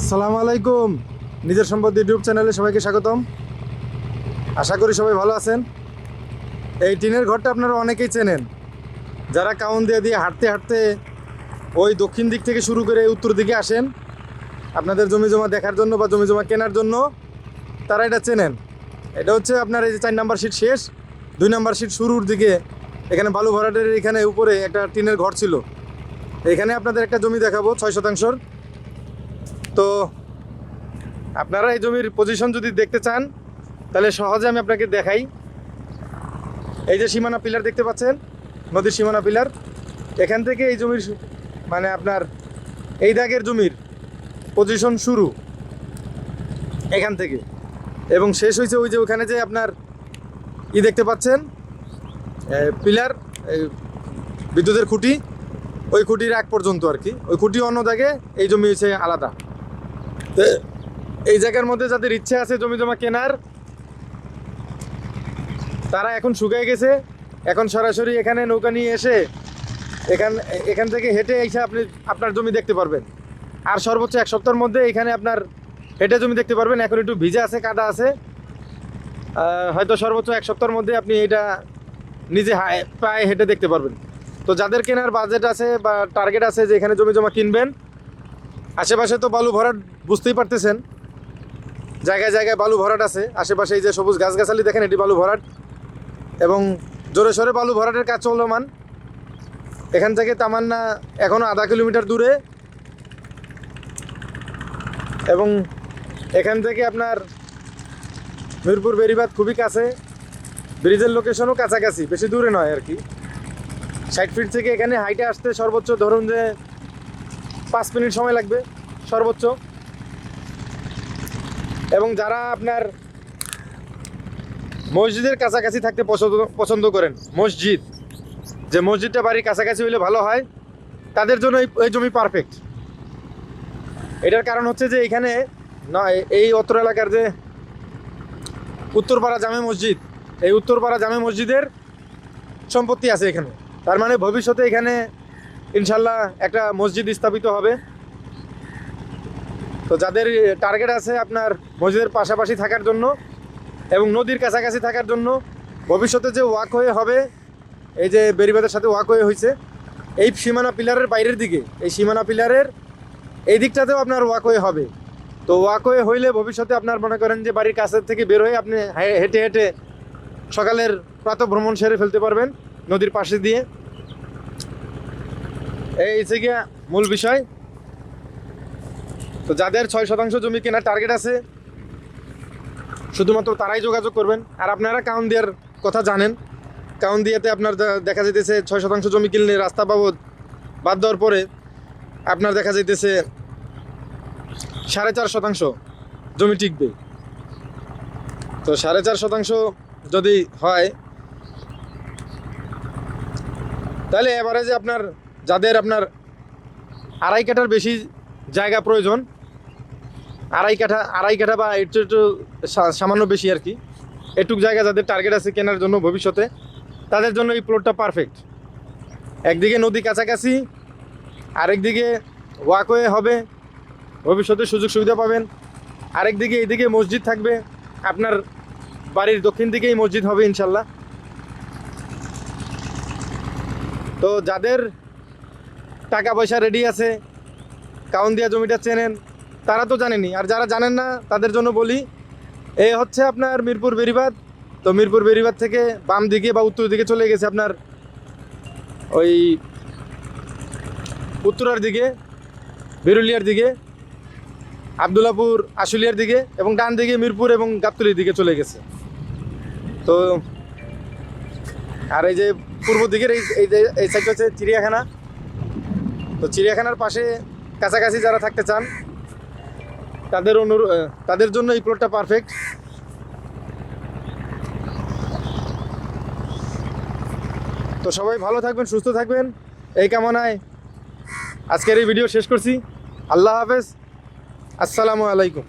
আসসালামু আলাইকুম। নিজের সম্পদ ইউটিউব চ্যানেলে সবাইকে স্বাগতম। আশা করি সবাই ভালো আছেন। এই টিনের ঘরটা আপনারা অনেকেই চেনেন। যারা কাউন দিয়ে দিয়ে হাঁটতে হাঁটতে ওই দক্ষিণ দিক থেকে শুরু করে উত্তর দিকে আসেন, আপনাদের জমি জমা দেখার জন্য বা জমি জমা কেনার জন্য তারা এটা চেনেন। এটা হচ্ছে আপনার এই যে চার নাম্বার সিট শেষ, দুই নাম্বার সিট শুরুর দিকে এখানে বালু ভরাটের এখানে উপরে একটা টিনের ঘর ছিল। এখানে আপনাদের একটা জমি দেখাবো, ছয় শতাংশর। তো আপনারা এই জমির পজিশন যদি দেখতে চান, তাহলে সহজে আমি আপনাকে দেখাই। এই যে সীমানা পিলার দেখতে পাচ্ছেন, নদীর সীমানা পিলার। এখান থেকে এই জমির মানে আপনার এই দাগের জমির পজিশন শুরু এখান থেকে। এবং শেষ হয়েছে ওই যে ওখানে যে আপনার ই দেখতে পাচ্ছেন পিলার বিদ্যুতের খুঁটি। ওই খুঁটির এক পর্যন্ত আর কি। ওই খুঁটি অন্য দাগে এই জমি হচ্ছে আলাদা। তো এই জায়গার মধ্যে যাদের ইচ্ছে আছে জমি জমা কেনার, তারা এখন শুকিয়ে গেছে। এখন সরাসরি এখানে নৌকা নিয়ে এসে এখান এখান থেকে হেঁটে এসে আপনি, আপনার জমি দেখতে পারবেন। আর সর্বোচ্চ এক সপ্তাহের মধ্যে এখানে আপনার হেঁটে জমি দেখতে পারবেন। এখন একটু ভিজা আছে, কাদা আছে। হয়তো সর্বোচ্চ এক সপ্তাহের মধ্যে আপনি এটা নিজে পায়ে হেঁটে দেখতে পারবেন। তো যাদের কেনার বাজেট আছে বা টার্গেট আছে যে এখানে জমি জমা কিনবেন আশেপাশে তো বালু ভরাট বুঝতেই পারতেছেন। জায়গায় জায়গায় বালু ভরাট আছে। আশেপাশে এই যে সবুজ গাছগাছালি দেখেন, এটি বালু ভরাট। এবং জোরে সোরে বালু ভরাটের কাজ চলমান। এখান থেকে তামান্না এখনও আধা কিলোমিটার দূরে। এবং এখান থেকে আপনার মিরপুর বেরিবাদ খুবই কাছে। ব্রিজের লোকেশনও কাছাকাছি, বেশি দূরে নয় আর কি। ষাট ফিট থেকে এখানে হাইটে আসতে সর্বোচ্চ ধরুন যে পাঁচ মিনিট সময় লাগবে, সর্বোচ্চ। এবং যারা আপনার মসজিদের কাছাকাছি থাকতে পছন্দ পছন্দ করেন, মসজিদ, যে মসজিদটা বাড়ির কাছাকাছি হইলে ভালো হয়, তাদের জন্য এই- জমি পারফেক্ট এটার কারণ হচ্ছে যে এখানে না এই অত্র এলাকার যে উত্তরপাড়া জামে মসজিদ, এই উত্তরপাড়া জামে মসজিদের সম্পত্তি আছে এখানে। তার মানে ভবিষ্যতে এখানে ইনশাল্লাহ একটা মসজিদ স্থাপিত হবে। তো যাদের টার্গেট আছে আপনার মসজিদের পাশাপাশি থাকার জন্য এবং নদীর কাছাকাছি থাকার জন্য, ভবিষ্যতে যে ওয়াক হয়ে হবে, এই যে বেরিবাদের সাথে ওয়াক হয়ে হয়েছে, এই সীমানা পিলারের বাইরের দিকে, এই সীমানা পিলারের এই দিকটাতেও আপনার ওয়াক হয়ে হবে। তো ওয়াক হয়ে হইলে ভবিষ্যতে আপনার মনে করেন যে বাড়ির কাছের থেকে বের হয়ে আপনি হেঁটে হেঁটে সকালের প্রাতঃ ভ্রমণ সেরে ফেলতে পারবেন নদীর পাশে দিয়ে। এই হচ্ছে গিয়া মূল বিষয়। তো যাদের ছয় শতাংশ জমি কেনার টার্গেট আছে, শুধুমাত্র তারাই যোগাযোগ করবেন। আর আপনারা কাউন দিয়ার কথা জানেন। কাউন দিয়াতে আপনার দেখা যাইতেছে ছয় শতাংশ জমি কিনলে রাস্তা বাবদ বাদ দেওয়ার পরে আপনার দেখা যাইতেছে সাড়ে চার শতাংশ জমি টিকবে। তো সাড়ে চার শতাংশ যদি হয়, তাহলে এভারেজে আপনার যাদের আপনার আড়াই কাঠার বেশি জায়গা প্রয়োজন, আড়াই কাঠা আড়াই কাঠা বা একটু একটু সামান্য বেশি আর কি, এটুক জায়গা যাদের টার্গেট আছে কেনার জন্য ভবিষ্যতে, তাদের জন্য এই প্লটটা পারফেক্ট একদিকে নদী কাছাকাছি, আরেকদিকে ওয়াকওয়ে হবে, ভবিষ্যতে সুযোগ সুবিধা পাবেন। আরেকদিকে এইদিকে মসজিদ থাকবে, আপনার বাড়ির দক্ষিণ দিকেই মসজিদ হবে ইনশাল্লাহ। তো যাদের টাকা পয়সা রেডি আছে কাউন দিয়া জমিটা চেনেন। তারা তো জানেনি। আর যারা জানেন না, তাদের জন্য বলি এই হচ্ছে আপনার মিরপুর বেরিবাদ তো মিরপুর বেরিবাদ থেকে বাম দিকে বা উত্তর দিকে চলে গেছে আপনার ওই উত্তরার দিকে, বিরুলিয়ার দিকে, আবদুল্লাপুর, আশুলিয়ার দিকে এবং ডান দিকে মিরপুর এবং গাবতলির দিকে চলে গেছে। তো, আর এই যে পূর্ব দিকের এই এই সাইডটা হচ্ছে চিড়িয়াখানা। তো চিড়িয়াখানার পাশে কাছাকাছি যারা থাকতে চান, তাদের অনুরো তাদের জন্য এই প্লটটা পারফেক্ট তো সবাই ভালো থাকবেন, সুস্থ থাকবেন। এই কামনায় আজকের এই ভিডিও শেষ করছি। আল্লাহ হাফেজ। আসসালামু আলাইকুম।